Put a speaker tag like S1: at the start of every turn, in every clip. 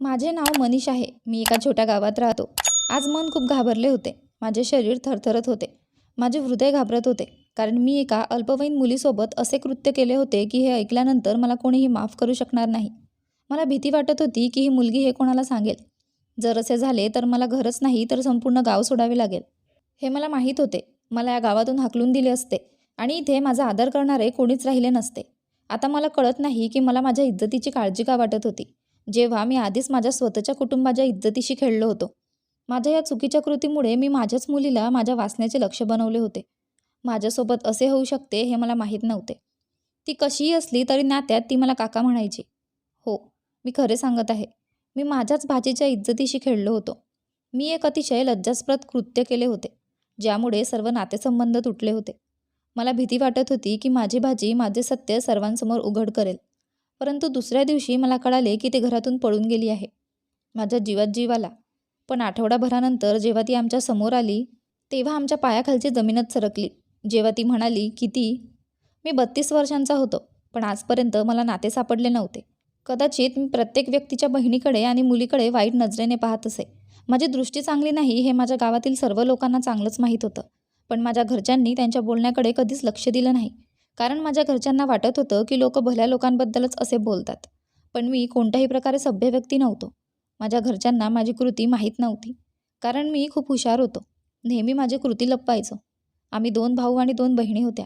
S1: माझे नाव मनीष आहे. मी एका छोट्या गावात राहतो. आज मन खूप घाबरले होते. माझे शरीर थरथरत होते. माझे हृदय घाबरत होते. कारण मी एका अल्पवयीन मुलीसोबत असे कृत्य केले होते की हे ऐकल्यानंतर मला कोणीही माफ करू शकणार नाही. मला भीती वाटत होती की ही मुलगी हे कोणाला सांगेल? जर असे झाले तर मला घरच नाही तर संपूर्ण गाव सोडावे लागेल. हे मला माहीत होते. मला या गावातून हाकलून दिले असते. आणि इथे माझा आदर करणारे कोणीच राहिले नसते. आता मला कळत नाही की मला माझ्या इज्जतीची काळजी का वाटत होती. जेव्हा मी आधीच माझ्या स्वतःच्या कुटुंबाच्या इज्जतीशी खेळलो होतो. माझ्या या चुकीच्या कृतीमुळे मी माझ्याच मुलीला माझ्या वाचण्याचे लक्ष बनवले होते. माझ्यासोबत असे होऊ शकते हे मला माहीत नव्हते. ती कशीही असली तरी नात्यात ती मला काका म्हणायची. हो मी खरे सांगत आहे. मी माझ्याच भाचीच्या इज्जतीशी खेळलो होतो. मी एक अतिशय लज्जास्पद कृत्य केले होते ज्यामुळे सर्व नातेसंबंध तुटले होते. मला भीती वाटत होती की माझी भाजी माझे सत्य सर्वांसमोर उघड करेल. परंतु दुसऱ्या दिवशी मला कळाले की ते घरातून पळून गेली आहे. माझ्या जीवात जीव आला. पण आठवडाभरानंतर जेव्हा ती आमच्यासमोर आली तेव्हा आमच्या पायाखालची जमीनच सरकली. जेव्हा ती म्हणाली की ती मी बत्तीस वर्षांचा होतो पण आजपर्यंत मला नाते सापडले नव्हते. कदाचित मी प्रत्येक व्यक्तीच्या बहिणीकडे आणि मुलीकडे वाईट नजरेने पाहत असे. माझी दृष्टी चांगली नाही हे माझ्या गावातील सर्व लोकांना चांगलंच माहीत होतं. पण माझ्या घरच्यांनी त्यांच्या बोलण्याकडे कधीच लक्ष दिलं नाही. कारण माझ्या घरच्यांना वाटत होतं की लोक भल्या लोकांबद्दलच असे बोलतात. पण मी कोणत्याही प्रकारे सभ्य व्यक्ती नव्हतो. माझ्या घरच्यांना माझी कृती माहीत नव्हती. कारण मी खूप हुशार होतो. नेहमी माझी कृती लपवायचो. आम्ही दोन भाऊ आणि दोन बहिणी होत्या.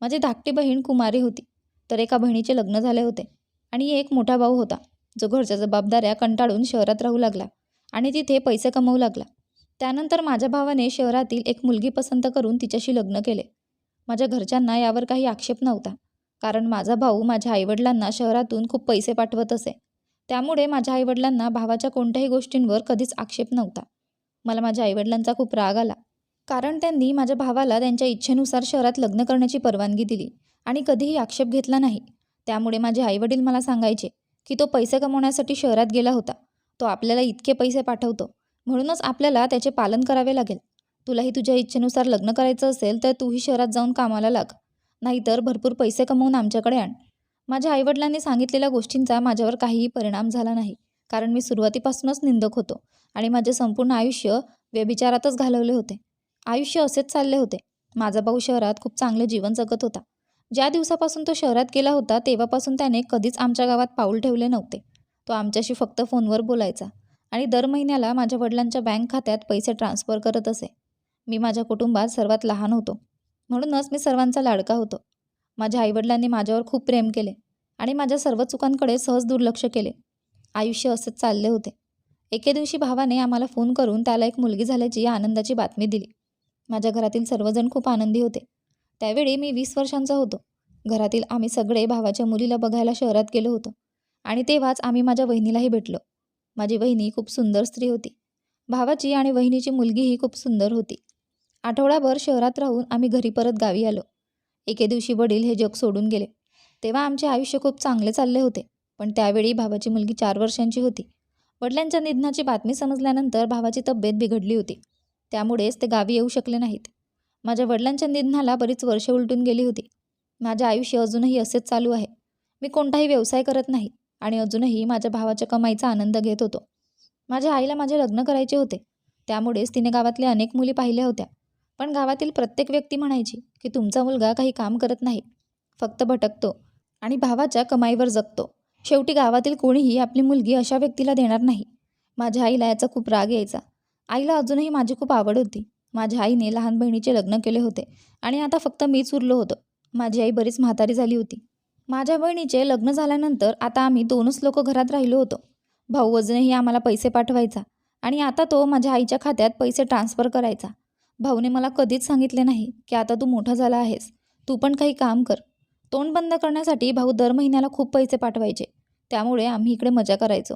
S1: माझी धाकटी बहीण कुमारी होती. तर एका बहिणीचे लग्न झाले होते. आणि एक मोठा भाऊ होता जो घरच्या जबाबदाऱ्या कंटाळून शहरात राहू लागला आणि तिथे पैसे कमवू लागला. त्यानंतर माझ्या भावाने शहरातील एक मुलगी पसंत करून तिच्याशी लग्न केले. माझ्या घरच्यांना यावर काही आक्षेप नव्हता. कारण माझा भाऊ माझ्या आईवडिलांना शहरातून खूप पैसे पाठवत असे. त्यामुळे माझ्या आईवडिलांना भावाच्या कोणत्याही गोष्टींवर कधीच आक्षेप नव्हता. मला माझ्या आईवडिलांचा खूप राग आला. कारण त्यांनी माझ्या भावाला त्यांच्या इच्छेनुसार शहरात लग्न करण्याची परवानगी दिली आणि कधीही आक्षेप घेतला नाही. त्यामुळे माझे आईवडील मला सांगायचे की तो पैसे कमवण्यासाठी शहरात गेला होता. तो आपल्याला इतके पैसे पाठवतो. म्हणूनच आपल्याला त्याचे पालन करावे लागेल. तुलाही तुझ्या इच्छेनुसार लग्न करायचं असेल तर तूही शहरात जाऊन कामाला लाग. नाहीतर भरपूर पैसे कमवून आमच्याकडे आण. माझ्या आईवडिलांनी सांगितलेल्या गोष्टींचा माझ्यावर काहीही परिणाम झाला नाही. कारण मी सुरुवातीपासूनच निंदक होतो आणि माझे संपूर्ण आयुष्य व्यभिचारातच घालवले होते. आयुष्य असेच चालले होते. माझा भाऊ शहरात खूप चांगले जीवन जगत होता. ज्या दिवसापासून तो शहरात गेला होता तेव्हापासून त्याने कधीच आमच्या गावात पाऊल ठेवले नव्हते. तो आमच्याशी फक्त फोनवर बोलायचा आणि दर महिन्याला माझ्या वडिलांच्या बँक खात्यात पैसे ट्रान्स्फर करत असे. मी माझ्या कुटुंबात सर्वात लहान होतो. म्हणूनच मी सर्वांचा लाडका होतो. माझ्या आईवडिलांनी माझ्यावर खूप प्रेम केले आणि माझ्या सर्व चुकांकडे सहज दुर्लक्ष केले. आयुष्य असंच चालले होते. एके दिवशी भावाने आम्हाला फोन करून त्याला एक मुलगी झाल्याची आनंदाची बातमी दिली. माझ्या घरातील सर्वजण खूप आनंदी होते. त्यावेळी मी वीस वर्षांचा होतो. घरातील आम्ही सगळे भावाच्या मुलीला बघायला शहरात गेलो होतो आणि तेव्हाच आम्ही माझ्या वहिनीलाही भेटलो. माझी वहिनी खूप सुंदर स्त्री होती. भावाची आणि वहिनीची मुलगीही खूप सुंदर होती. आठवडाभर शहरात राहून आम्ही घरी परत गावी आलो. एके दिवशी वडील हे जग सोडून गेले. तेव्हा आमचे आयुष्य खूप चांगले चालले होते पण त्यावेळी भावाची मुलगी चार वर्षांची होती. वडिलांच्या निधनाची बातमी समजल्यानंतर भावाची तब्येत बिघडली होती. त्यामुळेच ते गावी येऊ शकले नाहीत. माझ्या वडिलांच्या निधनाला बरीच वर्षे उलटून गेली होती. माझे आयुष्य अजूनही असेच चालू आहे. मी कोणताही व्यवसाय करत नाही आणि अजूनही माझ्या भावाच्या कमाईचा आनंद घेत होतो. माझ्या आईला माझे लग्न करायचे होते. त्यामुळेच तिने गावातल्या अनेक मुली पाहिल्या होत्या. पण गावातील प्रत्येक व्यक्ती म्हणायची की तुमचा मुलगा काही काम करत नाही. फक्त भटकतो आणि भावाच्या कमाईवर जगतो. शेवटी गावातील कोणीही आपली मुलगी अशा व्यक्तीला देणार नाही. माझ्या आईला याचा खूप राग यायचा. आईला अजूनही माझी खूप आवड होती. माझ्या आईने लहान बहिणीचे लग्न केले होते आणि आता फक्त मीच उरलो होतो. माझी आई बरीच म्हातारी झाली होती. माझ्या बहिणीचे लग्न झाल्यानंतर आता आम्ही दोनच लोक घरात राहिलो होतो. भाऊ अजूनही आम्हाला पैसे पाठवायचा आणि आता तो माझ्या आईच्या खात्यात पैसे ट्रान्स्फर करायचा. भाऊने मला कधीच सांगितले नाही की आता तू मोठा झाला आहेस. तू पण काही काम कर. तोंड बंद करण्यासाठी भाऊ दर महिन्याला खूप पैसे पाठवायचे. त्यामुळे आम्ही इकडे मजा करायचो.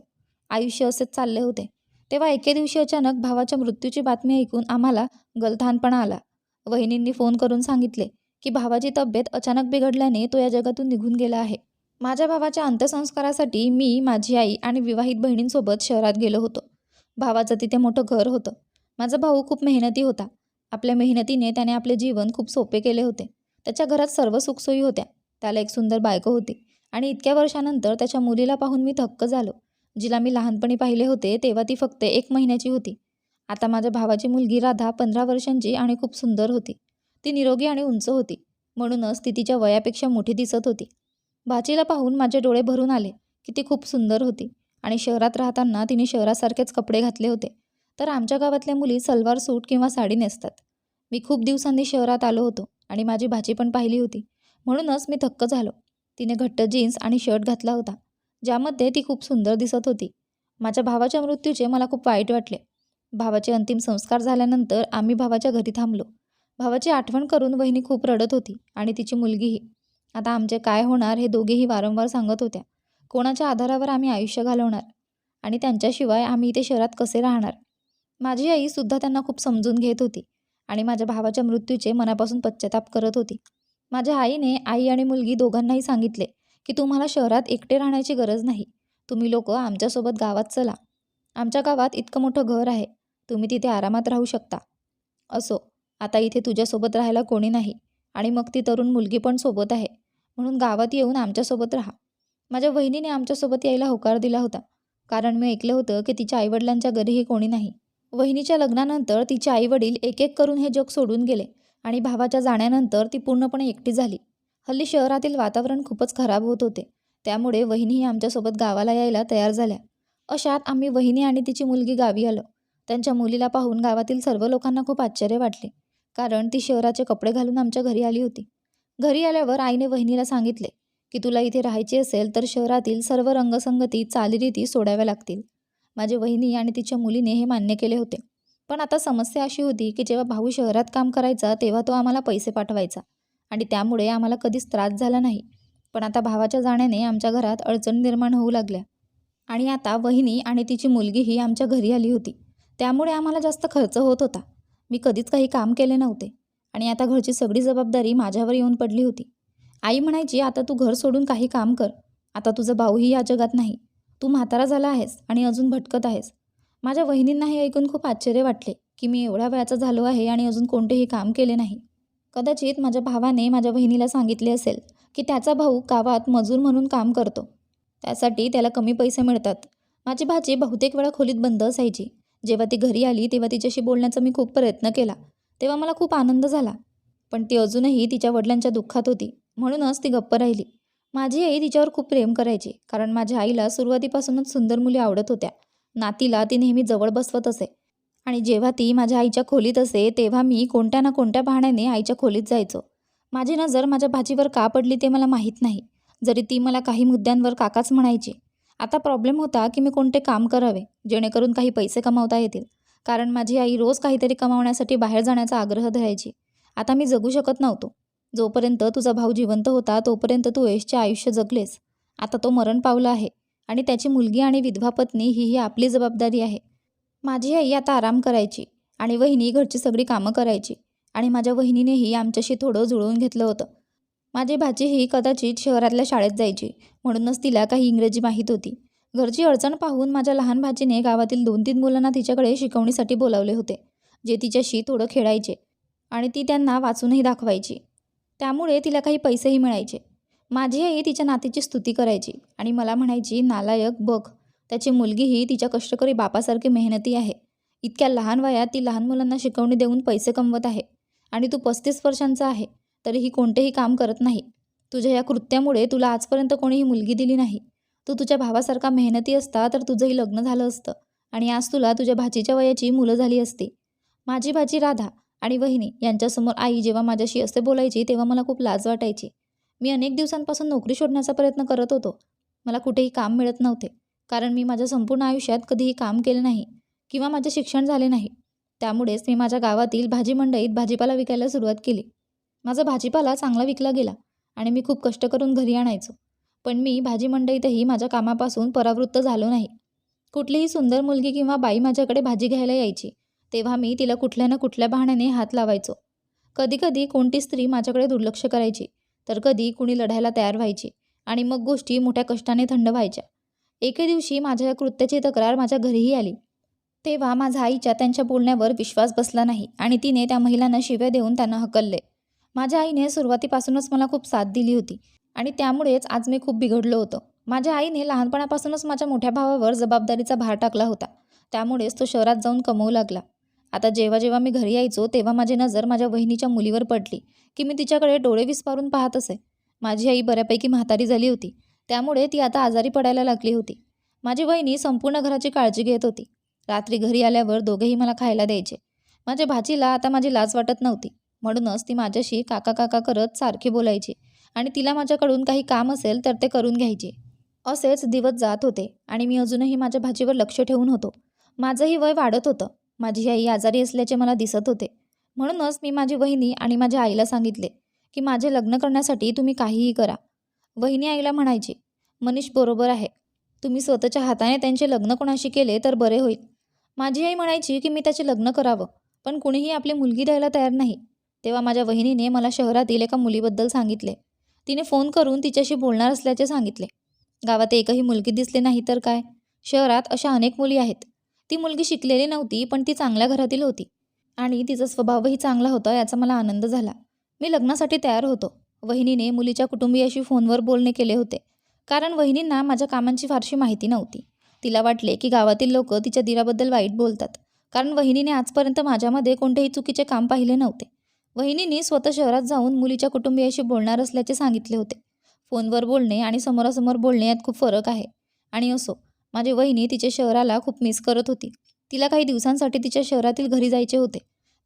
S1: आयुष्य असेच चालले होते. तेव्हा एके दिवशी अचानक भावाच्या मृत्यूची बातमी ऐकून आम्हाला गलथानपणा आला. वहिनींनी फोन करून सांगितले की भावाची तब्येत अचानक बिघडल्याने तो या जगातून निघून गेला आहे. माझ्या भावाच्या अंत्यसंस्कारासाठी मी माझी आई आणि विवाहित बहिणींसोबत शहरात गेलो होतो. भावाचं तिथे मोठं घर होतं. माझा भाऊ खूप मेहनती होता. आपल्या मेहनतीने त्याने आपले जीवन खूप सोपे केले होते. त्याच्या घरात सर्व सुखसोयी होत्या. त्याला एक सुंदर बायको होती. आणि इतक्या वर्षानंतर त्याच्या मुलीला पाहून मी थक्क झालो. जिला मी लहानपणी पाहिले होते तेव्हा ती फक्त एक महिन्याची होती. आता माझ्या भावाची मुलगी राधा पंधरा वर्षांची आणि खूप सुंदर होती. ती निरोगी आणि उंच होती. म्हणूनच ती तिच्या वयापेक्षा मोठी दिसत होती. भाचीला पाहून माझे डोळे भरून आले की ती खूप सुंदर होती आणि शहरात राहताना तिने शहरासारखेच कपडे घातले होते. तर आमच्या गावातल्या मुली सलवार सूट किंवा साडी नेसतात. मी खूप दिवसांनी शहरात आलो होतो आणि माझी भाची पण पाहिली होती. म्हणूनच मी थक्क झालो. तिने घट्ट जीन्स आणि शर्ट घातला होता ज्यामध्ये ती खूप सुंदर दिसत होती. माझ्या भावाच्या मृत्यूचे मला खूप वाईट वाटले. भावाचे अंतिम संस्कार झाल्यानंतर आम्ही भावाच्या घरी थांबलो. भावाची आठवण करून वहिनी खूप रडत होती आणि तिची मुलगीही. आता आमचे काय होणार हे दोघेही वारंवार सांगत होत्या. कोणाच्या आधारावर आम्ही आयुष्य घालवणार? आणि त्यांच्याशिवाय आम्ही इथे शहरात कसे राहणार? माझी आईसुद्धा त्यांना खूप समजून घेत होती आणि माझ्या भावाच्या मृत्यूचे मनापासून पश्चाताप करत होती. माझ्या आईने आई आणि मुलगी दोघांनाही सांगितले की तुम्हाला शहरात एकटे राहण्याची गरज नाही. तुम्ही लोक आमच्यासोबत गावात चला. आमच्या गावात इतकं मोठं घर आहे. तुम्ही तिथे आरामात राहू शकता. असो आता इथे तुझ्यासोबत राहायला कोणी नाही आणि मग ती तरुण मुलगी पण सोबत आहे. म्हणून गावात येऊन आमच्यासोबत राहा. माझ्या वहिनीने आमच्यासोबत यायला होकार दिला होता. कारण मी ऐकलं होतं की तिच्या आईवडिलांच्या घरीही कोणी नाही. वहिनीच्या लग्नानंतर तिचे आईवडील एक एक करून हे जग सोडून गेले आणि भावाच्या जाण्यानंतर ती पूर्णपणे एकटी झाली. हल्ली शहरातील वातावरण खूपच खराब होत होते. त्यामुळे वहिनीही आमच्यासोबत गावाला यायला तयार झाल्या. अशात आम्ही वहिनी आणि तिची मुलगी गावी आलो. त्यांच्या मुलीला पाहून गावातील सर्व लोकांना खूप आश्चर्य वाटले कारण ती शहराचे कपडे घालून आमच्या घरी आली होती. घरी आल्यावर आईने वहिनीला सांगितले की तुला इथे राहायचे असेल तर शहरातील सर्व रंगसंगती चालीरीती सोडाव्या लागतील. माझी वहिनी आणि तिच्या मुलीने हे मान्य केले होते. पण आता समस्या अशी होती की जेव्हा भाऊ शहरात काम करायचा तेव्हा तो आम्हाला पैसे पाठवायचा आणि त्यामुळे आम्हाला कधीच त्रास झाला नाही. पण आता भावाच्या जाण्याने आमच्या घरात अडचण निर्माण होऊ लागल्या आणि आता वहिनी आणि तिची मुलगीही आमच्या घरी आली होती. त्यामुळे आम्हाला जास्त खर्च होत होता. मी कधीच काही काम केले नव्हते आणि आता घरची सगळी जबाबदारी माझ्यावर येऊन पडली होती. आई म्हणायची आता तू घर सोडून काही काम कर. आता तुझा भाऊही या जगात नाही. तू म्हातारा झाला आहेस आणि अजून भटकत आहेस. माझ्या वहिनींना हे ऐकून खूप आश्चर्य वाटले की मी एवढ्या वयाचा झालो आहे आणि अजून कोणतेही काम केले नाही. कदाचित माझ्या भावाने माझ्या बहिणीला सांगितले असेल की त्याचा भाऊ गावात मजूर म्हणून काम करतो. त्यासाठी त्याला कमी पैसे मिळतात. माझी भाची बहुतेक वेळा खोलीत बंद असायची. जेव्हा ती घरी आली तेव्हा तिच्याशी बोलण्याचा मी खूप प्रयत्न केला. तेव्हा मला खूप आनंद झाला. पण ती अजूनही तिच्या वडिलांच्या दुःखात होती. म्हणूनच ती गप्प राहिली. माझी आई तिच्यावर खूप प्रेम करायची कारण माझ्या आईला सुरुवातीपासूनच सुंदर मुली आवडत होत्या. नातीला ती नेहमी जवळ बसवत असे. आणि जेव्हा ती माझ्या आईच्या खोलीत असे तेव्हा मी कोणत्या ना कोणत्या बहाण्याने आईच्या खोलीत जायचो. माझी नजर माझ्या भाजीवर का पडली ते मला माहीत नाही. जरी ती मला काही मुद्द्यांवर काकाच म्हणायची. आता प्रॉब्लेम होता की मी कोणते काम करावे जेणेकरून काही पैसे कमावता येतील. कारण माझी आई रोज काहीतरी कमावण्यासाठी बाहेर जाण्याचा आग्रह धरायची. आता मी जगू शकत नव्हतो. जोपर्यंत तुझा भाऊ जिवंत होता तोपर्यंत तू यशचे आयुष्य जगलेस. आता तो मरण पावला आहे आणि त्याची मुलगी आणि विधवा पत्नी ही ही आपली जबाबदारी आहे. माझी आई आता आराम करायची आणि वहिनी घरची सगळी कामं करायची आणि माझ्या वहिनीनेही आमच्याशी थोडं जुळवून घेतलं होतं. माझी भाची ही कदाचित शहरातल्या शाळेत जायची म्हणूनच तिला काही इंग्रजी माहीत होती. घरची अडचण पाहून माझ्या लहान भाचीने गावातील दोन तीन मुलांना तिच्याकडे शिकवणीसाठी बोलावले होते जे तिच्याशी थोडं खेळायचे आणि ती त्यांना वाचूनही दाखवायची. त्यामुळे तिला काही पैसेही मिळायचे. माझी आई तिच्या नातीची स्तुती करायची आणि मला म्हणायची नालायक बघ त्याची मुलगीही तिच्या कष्टकरी बापासारखी मेहनती आहे. इतक्या लहान वयात ती लहान मुलांना शिकवणी देऊन पैसे कमवत आहे आणि तू पस्तीस वर्षांचा आहे तरीही कोणतेही काम करत नाही. तुझ्या या कृत्यामुळे तुला आजपर्यंत कोणीही मुलगी दिली नाही. तू तुझ्या भावासारखा मेहनती असता तर तुझंही लग्न झालं असतं आणि आज तुला तुझ्या भाचीच्या वयाची मुलं झाली असती. माझी भाची राधा आणि वहिनी यांच्यासमोर आई जेव्हा माझ्याशी असे बोलायची तेव्हा मला खूप लाज वाटायची. मी अनेक दिवसांपासून नोकरी शोधण्याचा प्रयत्न करत होतो. मला कुठेही काम मिळत नव्हते कारण मी माझ्या संपूर्ण आयुष्यात कधीही काम केले नाही किंवा माझे शिक्षण झाले नाही. त्यामुळेच मी माझ्या गावातील भाजी मंडईत भाजीपाला विकायला सुरुवात केली. माझा भाजीपाला चांगला विकला गेला आणि मी खूप कष्ट करून घरी आणायचो. पण मी भाजी मंडईतही माझ्या कामापासून परावृत्त झालो नाही. कुठलीही सुंदर मुलगी किंवा बाई माझ्याकडे भाजी घ्यायला यायची. तेव्हा मी तिला कुठल्या ना कुठल्या बहाण्याने हात लावायचो. कधीकधी कोणती स्त्री माझ्याकडे दुर्लक्ष करायची तर कधी कुणी लढायला तयार व्हायची आणि मग गोष्टी मोठ्या कष्टाने थंड व्हायच्या. एके दिवशी माझ्या या कृत्याची तक्रार माझ्या घरीही आली. तेव्हा माझ्या आईच्या त्यांच्या बोलण्यावर विश्वास बसला नाही आणि तिने त्या महिलांना शिव्या देऊन त्यांना हकलले. माझ्या आईने सुरुवातीपासूनच मला खूप साथ दिली होती आणि त्यामुळेच आज मी खूप बिघडलो होतो. माझ्या आईने लहानपणापासूनच माझ्या मोठ्या भावावर जबाबदारीचा भार टाकला होता. त्यामुळेच तो शहरात जाऊन कमवू लागला. आता जेव्हा जेव्हा मी घरी यायचो तेव्हा माझी नजर माझ्या वहिनीच्या मुलीवर पडली की मी तिच्याकडे डोळे विस्पारून पाहत असे. माझी आई बऱ्यापैकी म्हातारी झाली होती. त्यामुळे ती आता आजारी पडायला लागली होती. माझी वहिनी संपूर्ण घराची काळजी घेत होती. रात्री घरी आल्यावर दोघेही मला खायला द्यायचे. माझ्या भाचीला आता माझी लाज वाटत नव्हती. म्हणूनच ती माझ्याशी काका काका करत सारखी बोलायची आणि तिला माझ्याकडून काही काम असेल तर ते करून घ्यायचे. असेच दिवस जात होते आणि मी अजूनही माझ्या भाजीवर लक्ष ठेवून होतो. माझंही वय वाढत होतं. माझी आई आजारी असल्याचे मला दिसत होते. म्हणूनच मी माझी वहिनी आणि माझ्या आईला सांगितले की माझे लग्न करण्यासाठी तुम्ही काहीही करा. वहिनी आईला म्हणायची मनीष बरोबर आहे. तुम्ही स्वतःच्या हाताने त्यांचे लग्न कोणाशी केले तर बरे होईल. माझी आई म्हणायची की मी त्याचे लग्न करावं पण कुणीही आपली मुलगी द्यायला तयार नाही. तेव्हा माझ्या वहिनीने मला शहरातील एका मुलीबद्दल सांगितले. तिने फोन करून तिच्याशी बोलणार असल्याचे सांगितले. गावात एकही मुलगी दिसली नाही तर काय? शहरात अशा अनेक मुली आहेत. ती मुलगी शिकलेली नव्हती पण ती चांगल्या घरातील होती. आणि तिचा स्वभावही चांगला होता याचा मला आनंद झाला. मी लग्नासाठी तयार होतो. वहिनीने मुलीच्या कुटुंबियाशी फोनवर बोलणे केले होते. कारण वहिनींना माझ्या कामांची फारशी माहिती नव्हती. तिला वाटले की गावातील लोक तिच्या दिराबद्दल वाईट बोलतात. कारण वहिनीने आजपर्यंत माझ्यामध्ये कोणतेही चुकीचे काम पाहिले नव्हते. वहिनीने स्वतः शहरात जाऊन मुलीच्या कुटुंबियाशी बोलणार असल्याचे सांगितले होते. फोनवर बोलणे आणि समोरासमोर बोलणे यात खूप फरक आहे. आणि असो माझी वहिनी तिच्या शहराला खूप मिस करत होती. तिला काही दिवसांसाठी तिच्या शहरातील घरी जायचे होते.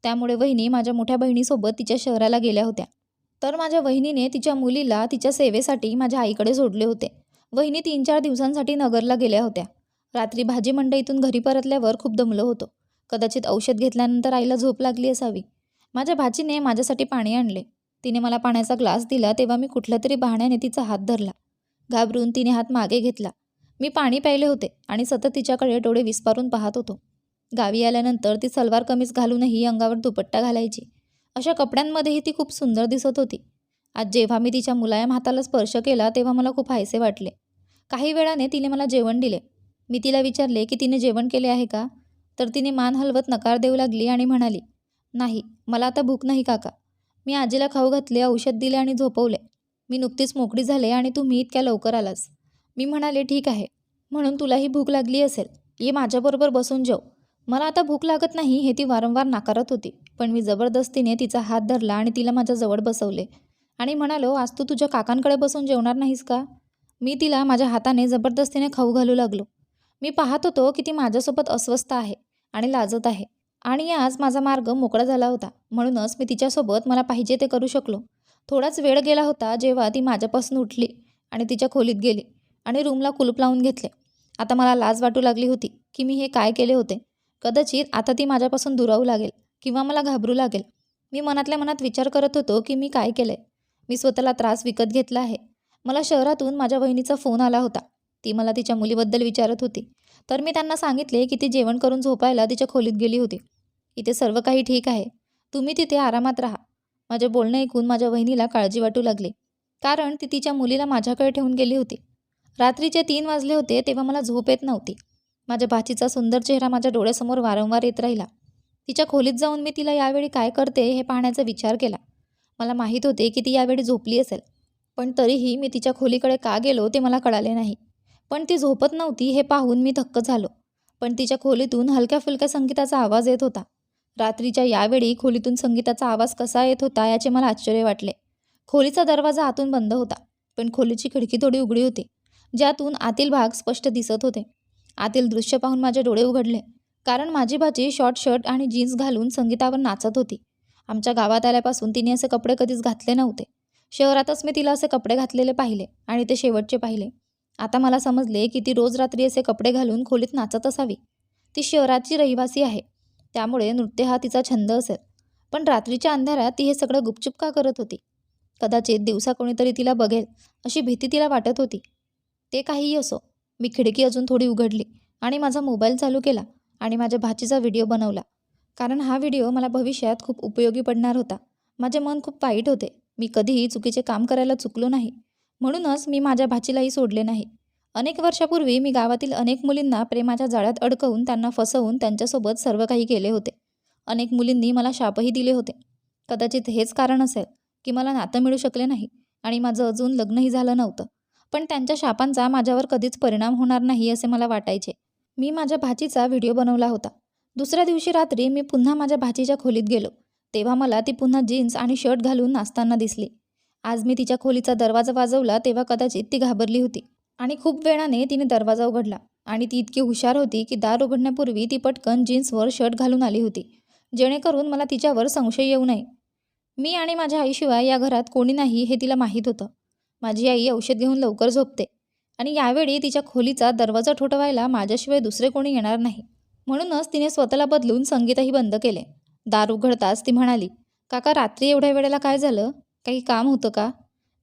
S1: त्यामुळे वहिनी माझ्या मोठ्या बहिणीसोबत तिच्या शहराला गेल्या होत्या. तर माझ्या वहिनीने तिच्या मुलीला तिच्या सेवेसाठी माझ्या आईकडे सोडले होते. वहिनी तीन चार दिवसांसाठी नगरला गेल्या होत्या. रात्री भाजी मंडईतून घरी परतल्यावर खूप दमलो होतो. कदाचित औषध घेतल्यानंतर आईला झोप लागली असावी. माझ्या भाचीने माझ्यासाठी पाणी आणले. तिने मला पाण्याचा ग्लास दिला तेव्हा मी कुठल्या तरी बहाण्याने तिचा हात धरला. घाबरून तिने हात मागे घेतला. मी पाणी प्यायले होते आणि सतत तिच्याकडे डोळे विस्पारून पाहत होतो. गावी आल्यानंतर ती सलवार कमीज घालूनही अंगावर दुपट्टा घालायची. अशा कपड्यांमध्येही ती खूप सुंदर दिसत होती. आज जेव्हा मी तिच्या मुलायम हाताला स्पर्श केला तेव्हा मला खूप हायसे वाटले. काही वेळाने तिने मला जेवण दिले. मी तिला विचारले की तिने जेवण केले आहे का? तर तिने मान हलवत नकार देऊ लागली आणि म्हणाली नाही मला आता भूक नाही काका. मी आजीला खाऊ घातले औषध दिले आणि झोपवले. मी नुकतीच मोकळी झाले आणि तुम्ही इतक्या लवकर आलास. मी म्हणाले ठीक आहे. म्हणून तुलाही भूक लागली असेल. ये माझ्याबरोबर बसून जेव. मला आता भूक लागत नाही हे ती वारंवार नाकारत होती पण मी जबरदस्तीने तिचा हात धरला आणि तिला माझ्याजवळ बसवले. आणि म्हणालो आज तू तुझ्या काकांकडे बसून जेवणार नाहीस का? मी तिला माझ्या हाताने जबरदस्तीने खाऊ घालू लागलो. मी पाहत होतो की ती माझ्यासोबत अस्वस्थ आहे आणि लाजत आहे. आणि आज माझा मार्ग मोकळा झाला होता. म्हणूनच मी तिच्यासोबत मला पाहिजे ते करू शकलो. थोडाच वेळ गेला होता जेव्हा ती माझ्यापासून उठली आणि तिच्या खोलीत गेली. आणि रूमला कुलूप लावून घेतले. आता मला लाज वाटू लागली होती की मी हे काय केले होते. कदाचित आता ती माझ्यापासून दुरावू लागेल किंवा मला घाबरू लागेल. मी मनातल्या मनात विचार करत होतो की मी काय केले मी स्वतःला त्रास विकत घेतला आहे. मला शहरातून माझ्या बहिणीचा फोन आला होता. ती मला तिच्या मुलीबद्दल विचारत होती. तर मी त्यांना सांगितले की ती जेवण करून झोपायला तिच्या खोलीत गेली होती. इथे सर्व काही ठीक आहे. तुम्ही तिथे आरामात राहा. माझे बोलणे ऐकून माझ्या बहिणीला काळजी वाटू लागली. कारण ती तिच्या मुलीला माझ्याकडे ठेवून गेली होती. रात्रीचे तीन वाजले होते तेव्हा मला झोप येत नव्हती. माझ्या भाचीचा सुंदर चेहरा माझ्या डोळ्यासमोर वारंवार येत राहिला. तिच्या खोलीत जाऊन मी तिला यावेळी काय करते हे पाहण्याचा विचार केला. मला माहीत होते की ती यावेळी झोपली असेल. पण तरीही मी तिच्या खोलीकडे का गेलो ते मला कळाले नाही. पण ती झोपत नव्हती हे पाहून मी थक्क झालो. पण तिच्या खोलीतून हलक्या फुलक्या संगीताचा आवाज येत होता. रात्रीच्या यावेळी खोलीतून संगीताचा आवाज कसा येत होता याचे मला आश्चर्य वाटले. खोलीचा दरवाजा आतून बंद होता. पण खोलीची खिडकी थोडी उघडी होती. ज्यातून आतील भाग स्पष्ट दिसत होते. आतील दृश्य पाहून माझे डोळे उघडले. कारण माझी भाची शॉर्ट शर्ट आणि जीन्स घालून संगीतावर नाचत होती. आमच्या गावात आल्यापासून तिने असे कपडे कधीच घातले नव्हते. शहरातच मी तिला असे कपडे घातलेले पाहिले आणि ते शेवटचे पाहिले. आता मला समजले की ती रोज रात्री असे कपडे घालून खोलीत नाचत असावी. ती शहराची रहिवासी आहे. त्यामुळे नृत्य हा तिचा छंद असेल. पण रात्रीच्या अंधारात ती हे सगळं गुपचूप का करत होती? कदाचित दिवसा कोणीतरी तिला बघेल अशी भीती तिला वाटत होती. ते काहीही असो मी खिडकी अजून थोडी उघडली आणि माझा मोबाईल चालू केला आणि माझ्या भाचीचा व्हिडिओ बनवला. कारण हा व्हिडिओ मला भविष्यात खूप उपयोगी पडणार होता. माझे मन खूप वाईट होते. मी कधीही चुकीचे काम करायला चुकलो नाही. म्हणूनच मी माझ्या भाचीलाही सोडले नाही. अनेक वर्षापूर्वी मी गावातील अनेक मुलींना प्रेमाच्या जाळ्यात अडकवून त्यांना फसवून त्यांच्यासोबत सर्व काही केले होते. अनेक मुलींनी मला शापही दिले होते. कदाचित हेच कारण असेल की मला नातं मिळू शकले नाही आणि माझं अजून लग्नही झालं नव्हतं. पण त्यांच्या शापांचा माझ्यावर कधीच परिणाम होणार नाही असे मला वाटायचे. मी माझ्या भाचीचा व्हिडिओ बनवला होता. दुसऱ्या दिवशी रात्री मी पुन्हा माझ्या भाचीच्या खोलीत गेलो. तेव्हा मला ती पुन्हा जीन्स आणि शर्ट घालून नाचताना दिसली. आज मी तिच्या खोलीचा दरवाजा वाजवला तेव्हा कदाचित ती घाबरली होती. आणि खूप वेळाने तिने दरवाजा उघडला आणि ती इतकी हुशार होती की दार उघडण्यापूर्वी ती पटकन जीन्सवर शर्ट घालून आली होती. जेणेकरून मला तिच्यावर संशय येऊ नये. मी आणि माझ्या आईशिवाय या घरात कोणी नाही हे तिला माहीत होतं. माझी आई औषध घेऊन लवकर झोपते आणि यावेळी तिच्या खोलीचा दरवाजा ठोठवायला माझ्याशिवाय दुसरे कोणी येणार नाही. म्हणूनच तिने स्वतःला बदलून संगीतही बंद केले. दार उघडताच ती म्हणाली काका रात्री एवढ्या वेळेला काय झालं? काही काम होतं का?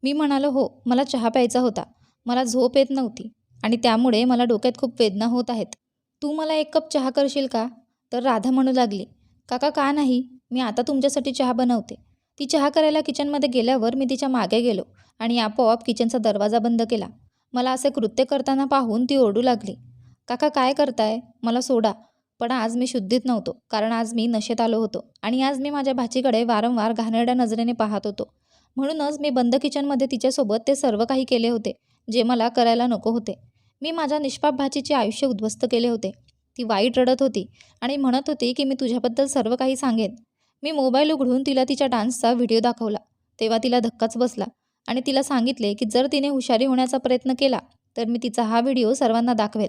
S1: मी म्हणालो हो मला चहा प्यायचा होता. मला झोप येत नव्हती आणि त्यामुळे मला डोक्यात खूप वेदना होत आहेत. तू मला एक कप चहा करशील का? तर राधा म्हणू लागली काका का नाही? मी आता तुमच्यासाठी चहा बनवते. ती चहा करायला किचनमध्ये गेल्यावर मी तिच्यामागे गेलो. आणि आपोआप किचनचा दरवाजा बंद केला. मला असे कृत्य करताना पाहून ती ओरडू लागली. काका काय करताय? मला सोडा. पण आज मी शुद्धीत नव्हतो कारण आज मी नशेत आलो होतो आणि आज मी माझ्या भाचीकडे वारंवार घाणेरड्या नजरेने पाहत होतो. म्हणूनच मी बंद किचनमध्ये तिच्यासोबत ते सर्व काही केले होते जे मला करायला नको होते. मी माझ्या निष्पाप भाचीचे आयुष्य उद्ध्वस्त केले होते. ती वाईट रडत होती आणि म्हणत होती की मी तुझ्याबद्दल सर्व काही सांगेन. मी मोबाईल उघडून तिला तिच्या डान्सचा व्हिडिओ दाखवला. तेव्हा तिला धक्काच बसला. आणि तिला सांगितले की जर तिने हुशारी होण्याचा प्रयत्न केला तर मी तिचा हा व्हिडिओ सर्वांना दाखवेल.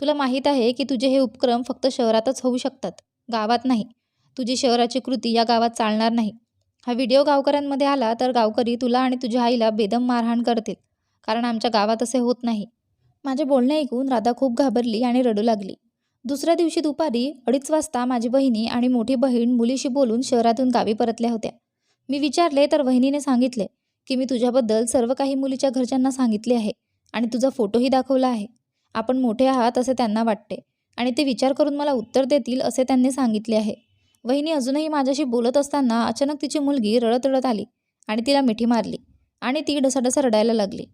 S1: तुला माहीत आहे की तुझे हे उपक्रम फक्त शहरातच होऊ शकतात गावात नाही. तुझी शहराची कृती या गावात चालणार नाही. हा व्हिडिओ गावकऱ्यांमध्ये आला तर गावकरी तुला आणि तुझ्या आईला बेदम मारहाण करतील कारण आमच्या गावात असे होत नाही. माझे बोलणे ऐकून राधा खूप घाबरली आणि रडू लागली. दुसऱ्या दिवशी दुपारी अडीच वाजता माझी बहिणी आणि मोठी बहीण मुलीशी बोलून शहरातून गावी परतल्या होत्या. मी विचारले तर वहिनीने सांगितले की मी तुझ्याबद्दल सर्व काही मुलीच्या घरच्यांना सांगितले आहे आणि तुझा फोटोही दाखवला आहे. आपण मोठे आहात असे त्यांना वाटते आणि ते विचार करून मला उत्तर देतील असे त्यांनी सांगितले आहे. वहिनी अजूनही माझ्याशी बोलत असताना अचानक तिची मुलगी रडत रडत आली आणि तिला मिठी मारली आणि ती डसाडसा रडायला लागली.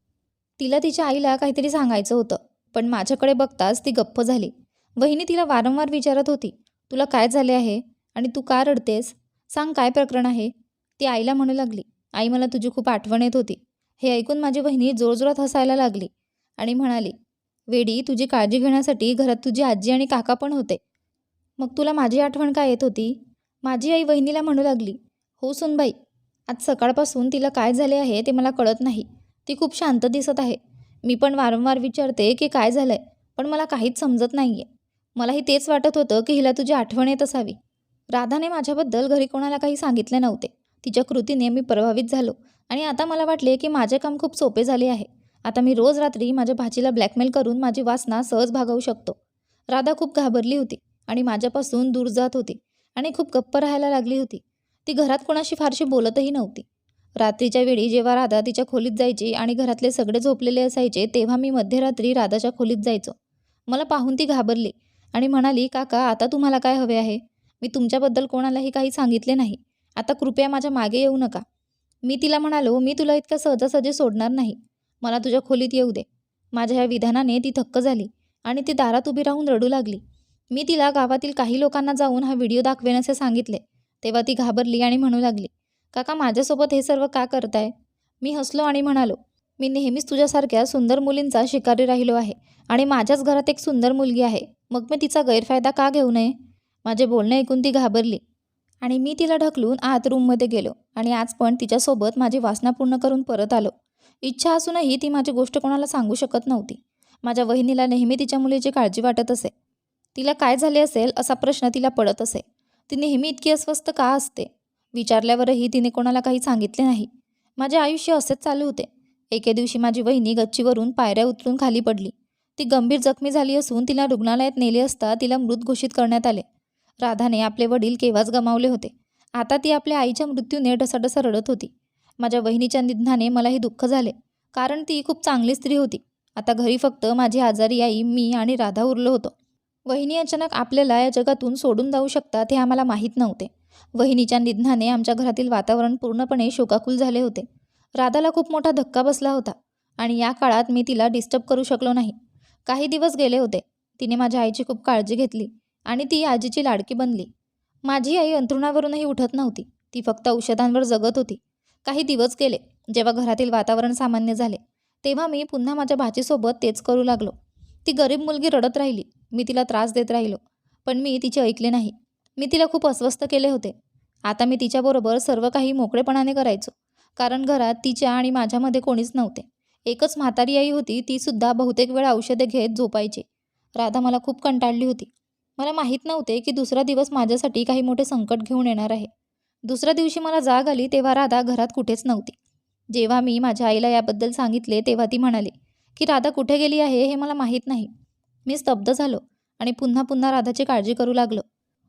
S1: तिला तिच्या आईला काहीतरी सांगायचं होतं पण माझ्याकडे बघताच ती गप्प झाली. वहिनी तिला वारंवार विचारत होती तुला काय झाले आहे आणि तू का रडतेस? सांग काय प्रकरण आहे? ती आईला म्हणू लागली आई मला तुझी खूप आठवण येत होती. हे ऐकून माझी बहिणी जोरजोरात हसायला लागली आणि म्हणाली वेडी तुझी काळजी घेण्यासाठी घरात तुझी आजी आणि काका पण होते. मग तुला माझी आठवण काय येत होती? माझी आई वहिनीला म्हणू लागली हो सुनबाई आज सकाळपासून तिला काय झाले आहे ते मला कळत नाही. ती खूप शांत दिसत आहे. मी पण वारंवार विचारते की काय झालं आहे पण मला काहीच समजत नाही आहे मलाही तेच वाटत होतं की हिला तुझी आठवण येत असावी. राधाने माझ्याबद्दल घरी कोणाला काही सांगितले नव्हते. तिच्या कृतीने मी प्रभावित झालो. आणि आता मला वाटले की माझे काम खूप सोपे झाले आहे. आता मी रोज रात्री माझ्या भाचीला ब्लॅकमेल करून माझी वासना सहज भागवू शकतो. राधा खूप घाबरली होती आणि माझ्यापासून दूर जात होती आणि खूप गप्प राहायला लागली होती. ती घरात कोणाशी फारशी बोलतही नव्हती. रात्रीच्या वेळी जेव्हा राधा तिच्या खोलीत जायची आणि घरातले सगळे झोपलेले असायचे तेव्हा मी मध्यरात्री राधाच्या खोलीत जायचो. मला पाहून ती घाबरली आणि म्हणाली काका आता तुम्हाला काय हवे आहे? मी तुमच्याबद्दल कोणालाही काही सांगितले नाही. आता कृपया माझ्या मागे येऊ नका. मी तिला म्हणालो मी तुला इतक्या सहजासहजी सोडणार नाही. मला तुझ्या खोलीत येऊ दे. माझ्या ह्या विधानाने ती थक्क झाली आणि ती दारात उभी राहून रडू लागली. मी तिला गावातील काही लोकांना जाऊन हा व्हिडिओ दाखवेन असे सांगितले. तेव्हा ती घाबरली आणि म्हणू लागली काका माझ्यासोबत हे सर्व का करताय? मी हसलो आणि म्हणालो मी नेहमीच तुझ्यासारख्या सुंदर मुलींचा शिकारी राहिलो आहे आणि माझ्याच घरात एक सुंदर मुलगी आहे. मग मी तिचा गैरफायदा का घेऊ नये? माझे बोलणे ऐकून ती घाबरली. आणि मी तिला ढकलून आत रूममध्ये गेलो आणि आज पण तिच्यासोबत माझी वासना पूर्ण करून परत आलो. इच्छा असूनही ती माझी गोष्ट कोणाला सांगू शकत नव्हती. माझ्या वहिनीला नेहमी तिच्या मुलीची काळजी वाटत असे. तिला काय झाले असेल असा प्रश्न तिला पडत असे. ती नेहमी इतकी अस्वस्थ का असते? विचारल्यावरही तिने कोणाला काही सांगितले नाही. माझे आयुष्य असेच चालू होते. एके दिवशी माझी वहिनी गच्चीवरून पायऱ्या उतरून खाली पडली. ती गंभीर जखमी झाली असून तिला रुग्णालयात नेले असता तिला मृत घोषित करण्यात आले. राधाने आपले वडील केव्हाच गमावले होते. आता ती आपल्या आईच्या मृत्यूने ढसडस रडत होती. माझ्या वहिनीच्या निधनाने मलाही दुःख झाले. कारण ती खूप चांगली स्त्री होती. आता घरी फक्त माझी आजारी आई मी आणि राधा उरलो होतो. वहिनी अचानक आपल्याला या जगातून सोडून जाऊ शकतात हे आम्हाला माहीत नव्हते. वहिनीच्या निधनाने आमच्या घरातील वातावरण पूर्णपणे शोकाकुल झाले होते. राधाला खूप मोठा धक्का बसला होता आणि या काळात मी तिला डिस्टर्ब करू शकलो नाही. काही दिवस गेले होते. तिने माझ्या आईची खूप काळजी घेतली. आणि ती आजीची लाडकी बनली. माझी आई अंथरुणावरूनही उठत नव्हती. ती फक्त औषधांवर जगत होती. काही दिवस गेले. जेव्हा घरातील वातावरण सामान्य झाले तेव्हा मी पुन्हा माझ्या भाचीसोबत तेच करू लागलो. ती गरीब मुलगी रडत राहिली. मी तिला त्रास देत राहिलो पण मी तिचे ऐकले नाही. मी तिला खूप अस्वस्थ केले होते. आता मी तिच्याबरोबर सर्व काही मोकळेपणाने करायचो कारण घरात तिच्या आणि माझ्यामध्ये कोणीच नव्हते. एकच म्हातारी आई होती तीसुद्धा बहुतेक वेळा औषधे घेत झोपायची. राधा मला खूप कंटाळली होती. मला माहीत नव्हते की दुसरा दिवस माझ्यासाठी काही मोठे संकट घेऊन येणार आहे. दुसऱ्या दिवशी मला जाग आली तेव्हा राधा घरात कुठेच नव्हती. जेव्हा मी माझ्या आईला याबद्दल सांगितले तेव्हा ती म्हणाली की राधा कुठे गेली आहे हे मला माहीत नाही. मी स्तब्ध झालो आणि पुन्हा पुन्हा राधाची काळजी करू लागलो.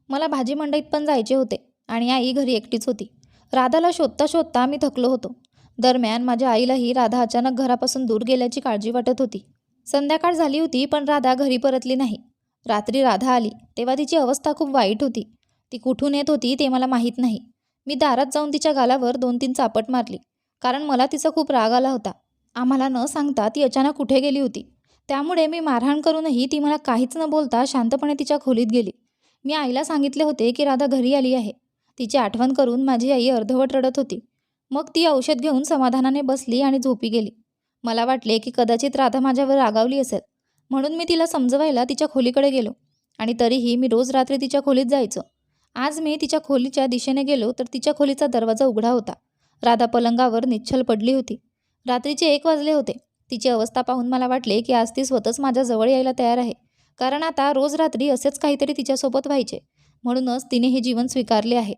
S1: मला भाजी मंडईत पण जायचे होते आणि आई घरी एकटीच होती. राधाला शोधता शोधता मी थकलो होतो. दरम्यान माझ्या आईलाही राधा अचानक घरापासून दूर गेल्याची काळजी वाटत होती. संध्याकाळ झाली होती पण राधा घरी परतली नाही. रात्री राधा आली. तेव्हा तिची अवस्था खूप वाईट होती. ती कुठून येत होती ते मला माहीत नाही. मी दारात जाऊन तिच्या गालावर दोन तीन चापट मारली. कारण मला तिचा खूप राग आला होता. आम्हाला न सांगता ती अचानक कुठे गेली होती? त्यामुळे मी मारहाण करूनही ती मला काहीच न बोलता शांतपणे तिच्या खोलीत गेली. मी आईला सांगितले होते की राधा घरी आली आहे. तिची आठवण करून माझी आई अर्धवट रडत होती. मग ती औषध घेऊन समाधानाने बसली आणि झोपी गेली. मला वाटले की कदाचित राधा माझ्यावर रागावली असेल. म्हणून मी तिला समजवायला तिच्या खोलीकडे गेलो आणि तरीही मी रोज रात्री तिच्या खोलीत जायचो. आज मी तिच्या खोलीच्या दिशेने गेलो तर तिच्या खोलीचा दरवाजा उघडा होता. राधा पलंगावर निच्छल पडली होती. रात्रीचे एक वाजले होते. तिची अवस्था पाहून मला वाटले की आज ती स्वतःच माझ्याजवळ यायला तयार आहे. कारण आता रोज रात्री असेच काहीतरी तिच्यासोबत व्हायचे. म्हणूनच तिने हे जीवन स्वीकारले आहे.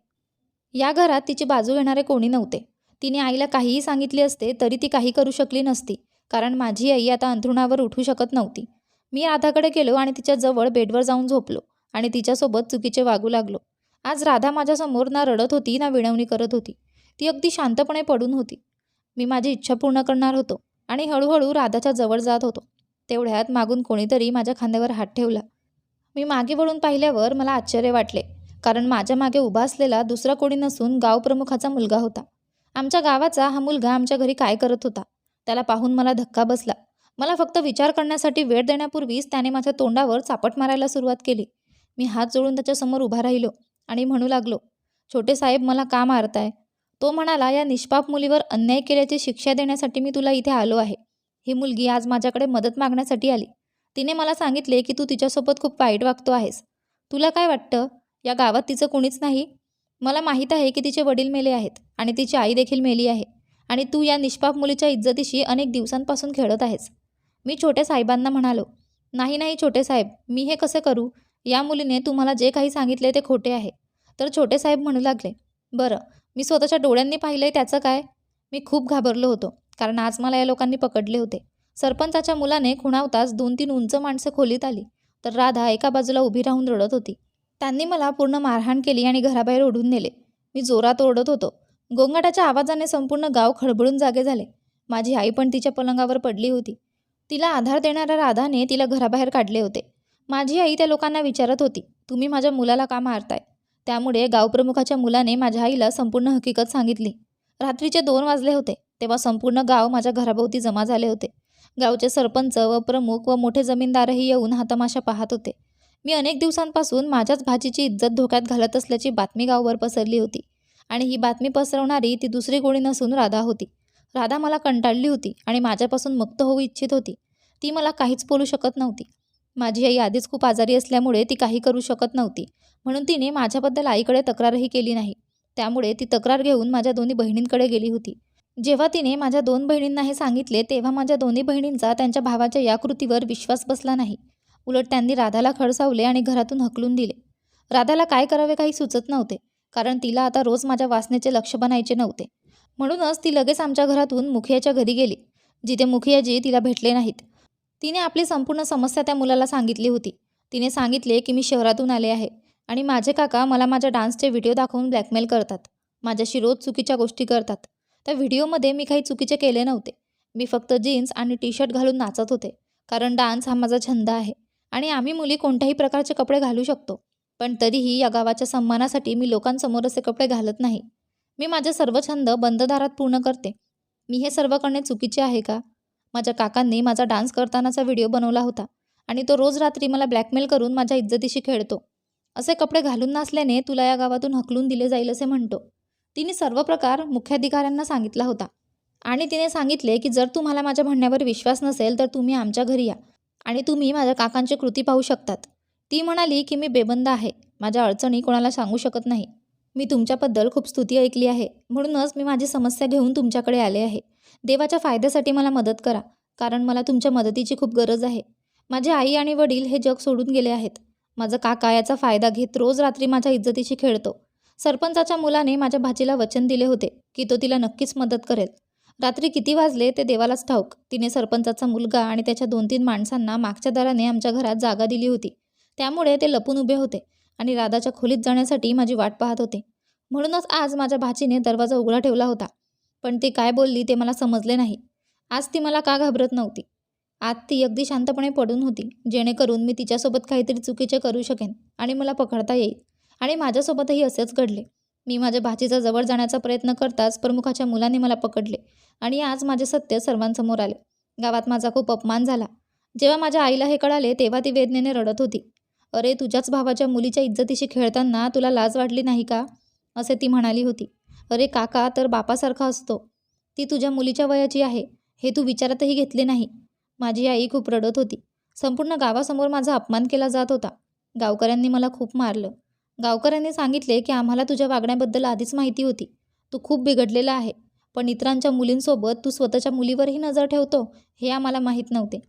S1: या घरात तिची बाजू घेणारे कोणी नव्हते. तिने आईला काहीही सांगितले असते तरी ती काही करू शकली नसती. कारण माझी आई आता अंथरुणावर उठू शकत नव्हती. मी राधाकडे गेलो आणि तिच्या जवळ बेडवर जाऊन झोपलो आणि तिच्यासोबत चुकीचे वागू लागलो. आज राधा माझ्यासमोर ना रडत होती ना विनवणी करत होती. ती अगदी शांतपणे पडून होती. मी माझी इच्छा पूर्ण करणार होतो आणि हळूहळू राधाच्या जवळ जात होतो. तेवढ्यात मागून कोणीतरी माझ्या खांद्यावर हात ठेवला. मी मागे वळून पाहिल्यावर मला आश्चर्य वाटले कारण माझ्या मागे उभा असलेला दुसरा कोणी नसून गावप्रमुखाचा मुलगा होता. आमच्या गावाचा हा मुलगा आमच्या घरी काय करत होता? त्याला पाहून मला धक्का बसला. मला फक्त विचार करण्यासाठी वेळ देण्यापूर्वीच त्याने माझ्या तोंडावर चापट मारायला सुरुवात केली. मी हात जोडून त्याच्यासमोर उभा राहिलो आणि म्हणू लागलो छोटे साहेब मला का मारताय तो म्हणाला या निष्पाप मुलीवर अन्याय केल्याची शिक्षा देण्यासाठी मी तुला इथे आलो आहे. ही मुलगी आज माझ्याकडे मदत मागण्यासाठी आली. तिने मला सांगितले की तू तिच्यासोबत खूप वाईट वागतो आहेस. तुला काय वाटतं? या गावात तिचं कुणीच नाही? मला माहीत आहे की तिचे वडील मेले आहेत आणि तिची आई देखील मेली आहे. आणि तू या निष्पाप मुलीच्या इज्जतीशी अनेक दिवसांपासून खेळत आहेस. मी छोट्या साहेबांना म्हणालो नाही नाही छोटे साहेब मी हे कसे करू? या मुलीने तुम्हाला जे काही सांगितले ते खोटे आहे. तर छोटे साहेब म्हणू लागले बरं मी स्वतःच्या डोळ्यांनी पाहिलं त्याचं काय? मी खूप घाबरलो होतो कारण आज मला या लोकांनी पकडले होते. सरपंचाच्या मुलाने खुणावताच दोन तीन उंच माणसं खोलीत आली तर राधा एका बाजूला उभी राहून रडत होती. त्यांनी मला पूर्ण मारहाण केली आणि घराबाहेर ओढून नेले. मी जोरात ओरडत होतो गोंगाटाच्या आवाजाने संपूर्ण गाव खळबळून जागे झाले. माझी आई पण तिच्या पलंगावर पडली होती. तिला आधार देणाऱ्या राधाने तिला घराबाहेर काढले होते. माझी आई त्या लोकांना विचारत होती तुम्ही माझ्या मुलाला का मारताय? त्यामुळे गावप्रमुखाच्या मुलाने माझ्या आईला संपूर्ण हकीकत सांगितली. रात्रीचे दोन वाजले होते तेव्हा संपूर्ण गाव माझ्या घराभोवती जमा झाले होते. गावचे सरपंच व प्रमुख व मोठे जमीनदारही येऊन हा तमाशा पाहत होते. मी अनेक दिवसांपासून माझ्याच भाजीची इज्जत धोक्यात घालत असल्याची बातमी गावभर पसरली होती. आणि ही बातमी पसरवणारी ती दुसरी कोणी नसून राधा होती. राधा मला कंटाळली होती आणि माझ्यापासून मुक्त होऊ इच्छित होती. ती मला काहीच बोलू शकत नव्हती. माझी आई आधीच खूप आजारी असल्यामुळे ती काही करू शकत नव्हती. म्हणून तिने माझ्याबद्दल आईकडे तक्रारही केली नाही. त्यामुळे ती तक्रार घेऊन माझ्या दोन्ही बहिणींकडे गेली होती. जेव्हा तिने माझ्या दोन बहिणींना हे सांगितले तेव्हा माझ्या दोन्ही बहिणींचा त्यांच्या भावाच्या या कृतीवर विश्वास बसला नाही. उलट त्यांनी राधाला खडसावले आणि घरातून हकलून दिले. राधाला काय करावे काही सुचत नव्हते. कारण तिला आता रोज माझ्या वासनेचे लक्ष बनायचे नव्हते. म्हणूनच ती लगेच आमच्या घरातून मुखियाच्या घरी गेली जिथे मुखियाजी तिला भेटले नाहीत. तिने आपली संपूर्ण समस्या त्या मुलाला सांगितली होती. तिने सांगितले की मी शहरातून आले आहे आणि माझे काका मला माझ्या डान्सचे व्हिडिओ दाखवून ब्लॅकमेल करतात. माझ्याशी रोज चुकीच्या गोष्टी करतात. त्या व्हिडिओमध्ये मी काही चुकीचे केले नव्हते. मी फक्त जीन्स आणि टी शर्ट घालून नाचत होते कारण डान्स हा माझा छंद आहे आणि आम्ही मुली कोणत्याही प्रकारचे कपडे घालू शकतो. पण तरीही या गावाच्या सन्मानासाठी मी लोकांसमोर असे कपडे घालत नाही. मी माझे सर्व छंद बंद दारात पूर्ण करते. मी हे सर्व करणे चुकीचे आहे का? माझ्या काकांनी माझा डान्स करतानाचा व्हिडिओ बनवला होता आणि तो रोज रात्री मला ब्लॅकमेल करून माझ्या इज्जतीशी खेळतो. असे कपडे घालून नसल्याने तुला या गावातून हकलून दिले जाईल असे म्हणतो. तिने सर्व प्रकार मुख्याधिकाऱ्यांना सांगितला होता आणि तिने सांगितले की जर तुम्हाला माझ्या म्हणण्यावर विश्वास नसेल तर तुम्ही आमच्या घरी या आणि तुम्ही माझ्या काकांची कृती पाहू शकतात. ती म्हणाली की मी बेबंद आहे. माझ्या अडचणी कोणाला सांगू शकत नाही. मी तुमच्याबद्दल खूप स्तुती ऐकली आहे. म्हणूनच मी माझी समस्या घेऊन तुमच्याकडे आले आहे. देवाच्या फायद्यासाठी मला मदत करा कारण मला तुमच्या मदतीची खूप गरज आहे. माझे आई आणि वडील हे जग सोडून गेले आहेत. माझा काका याचा फायदा घेत रोज रात्री माझ्या इज्जतीशी खेळतो. सरपंचाच्या मुलाने माझ्या भाचीला वचन दिले होते की तो तिला नक्कीच मदत करेल. रात्री किती वाजले ते देवालाच ठाऊक. तिने सरपंचाचा मुलगा आणि त्याच्या दोन तीन माणसांना मागच्या दाराने आमच्या घरात जागा दिली होती. त्यामुळे ते लपून उभे होते आणि राधाच्या खोलीत जाण्यासाठी माझी वाट पाहत होते. म्हणूनच आज माझ्या भाचीने दरवाजा उघडा ठेवला होता. पण ती काय बोलली ते मला समजले नाही. आज ती मला का घाबरत नव्हती? आज ती अगदी शांतपणे पडून होती जेणेकरून मी तिच्यासोबत काहीतरी चुकीचे करू शकेन आणि मला पकडता येईल. आणि माझ्यासोबतही असेच घडले. मी माझ्या भाचीचा जवळ जाण्याचा प्रयत्न करताच प्रमुखाच्या मुलाने मला पकडले आणि आज माझे सत्य सर्वांसमोर आले. गावात माझा खूप अपमान झाला. जेव्हा माझ्या आईला हे कळाले तेव्हा ती वेदनेने रडत होती. अरे तुझ्याच भावाच्या मुलीच्या इज्जतीशी खेळताना तुला लाज वाटली नाही का? असे ती म्हणाली होती. अरे काका तर बापासारखा असतो. ती तुझ्या मुलीच्या वयाची आहे. हे तू विचारातही घेतले नाही. माझी आई खूप रडत होती. संपूर्ण गावासमोर माझा अपमान केला जात होता. गावकऱ्यांनी मला खूप मारलं. गावकऱ्यांनी सांगितले की आम्हाला तुझ्या वागण्याबद्दल आधीच माहिती होती. तू खूप बिघडलेला आहे. पण इतरांच्या मुलींसोबत तू स्वतःच्या मुलीवरही नजर ठेवतो हे आम्हाला माहीत नव्हते.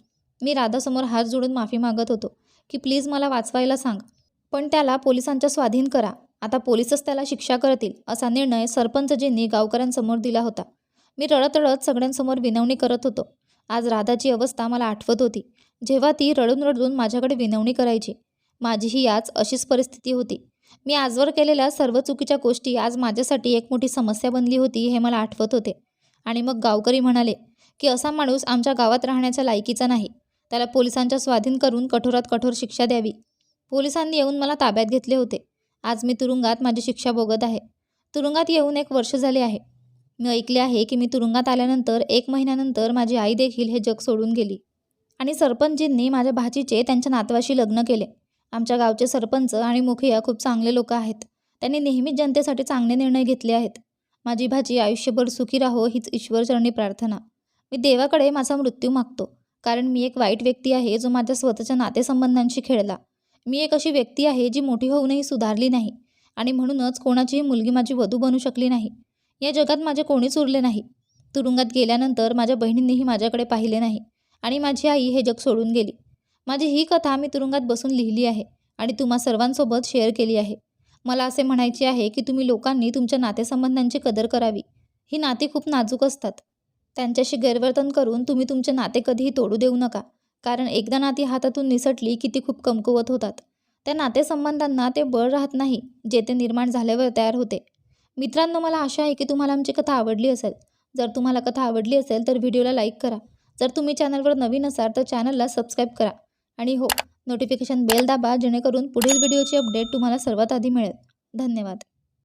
S1: मी राधासमोर हात जोडून माफी मागत होतो. की प्लीज मला वाचवायला सांग. पण त्याला पोलिसांच्या स्वाधीन करा. आता पोलिसच त्याला शिक्षा करतील असा निर्णय सरपंचजींनी गावकऱ्यांसमोर दिला होता. मी रडत रडत सगळ्यांसमोर विनवणी करत होतो. आज राधाची अवस्था मला आठवत होती. जेव्हा ती रडून रडून माझ्याकडे विनवणी करायची माझीही याच अशीच परिस्थिती होती. मी आजवर केलेल्या सर्व चुकीच्या गोष्टी आज माझ्यासाठी एक मोठी समस्या बनली होती हे मला आठवत होते. आणि मग गावकरी म्हणाले की असा माणूस आमच्या गावात राहण्याच्या लायकीचा नाही. त्याला पोलिसांच्या स्वाधीन करून कठोरात कठोर शिक्षा द्यावी. पोलिसांनी येऊन मला ताब्यात घेतले होते. आज मी तुरुंगात माझी शिक्षा भोगत आहे. तुरुंगात येऊन एक वर्ष झाले आहे. मी ऐकले आहे की मी तुरुंगात आल्यानंतर एक महिन्यानंतर माझी आई देखील हे जग सोडून गेली. आणि सरपंचजींनी माझ्या भाचीचे त्यांच्या नातवाशी लग्न केले. आमच्या गावचे सरपंच आणि मुखिया खूप चांगले लोक आहेत. त्यांनी नेहमीच जनतेसाठी चांगले निर्णय घेतले आहेत. माझी भाची आयुष्यभर सुखी राहो हीच ईश्वरचरणी प्रार्थना. मी देवाकडे माझा मृत्यू मागतो. कारण मी एक वाईट व्यक्ती आहे जो माझ्या स्वतःच्या नातेसंबंधांशी खेळला. मी एक अशी व्यक्ती आहे जी मोठी होऊनही सुधारली नाही आणि म्हणूनच कोणाचीही मुलगी माझी वधू बनू शकली नाही. या जगात माझे कोणीच उरले नाही. तुरुंगात गेल्यानंतर माझ्या बहिणींनीही माझ्याकडे पाहिले नाही आणि माझी आई हे जग सोडून गेली. माझी ही कथा मी तुरुंगात बसून लिहिली आहे आणि तुम्हा सर्वांसोबत शेअर केली आहे. मला असे म्हणायचे आहे की तुम्ही लोकांनी तुमच्या नातेसंबंधांची कदर करावी. ही नाती खूप नाजूक असतात. त्यांच्याशी गैरवर्तन करून तुम्ही तुमचे नाते कधीही तोडू देऊ नका. कारण एकदा नाती हातातून निसटली की ती खूप कमकुवत होतात. त्या नातेसंबंधांना ते बळ राहत नाही जे ते निर्माण झाल्यावर तयार होते. मित्रांनो मला आशा आहे की तुम्हाला आमची कथा आवडली असेल. जर तुम्हाला कथा आवडली असेल तर व्हिडिओला लाईक करा. जर तुम्ही चॅनलवर नवीन असाल तर चॅनलला सबस्क्राईब करा. आणि हो नोटिफिकेशन बेल दाबा जेणेकरून पुढील व्हिडिओची अपडेट तुम्हाला सर्वात आधी मिळेल. धन्यवाद.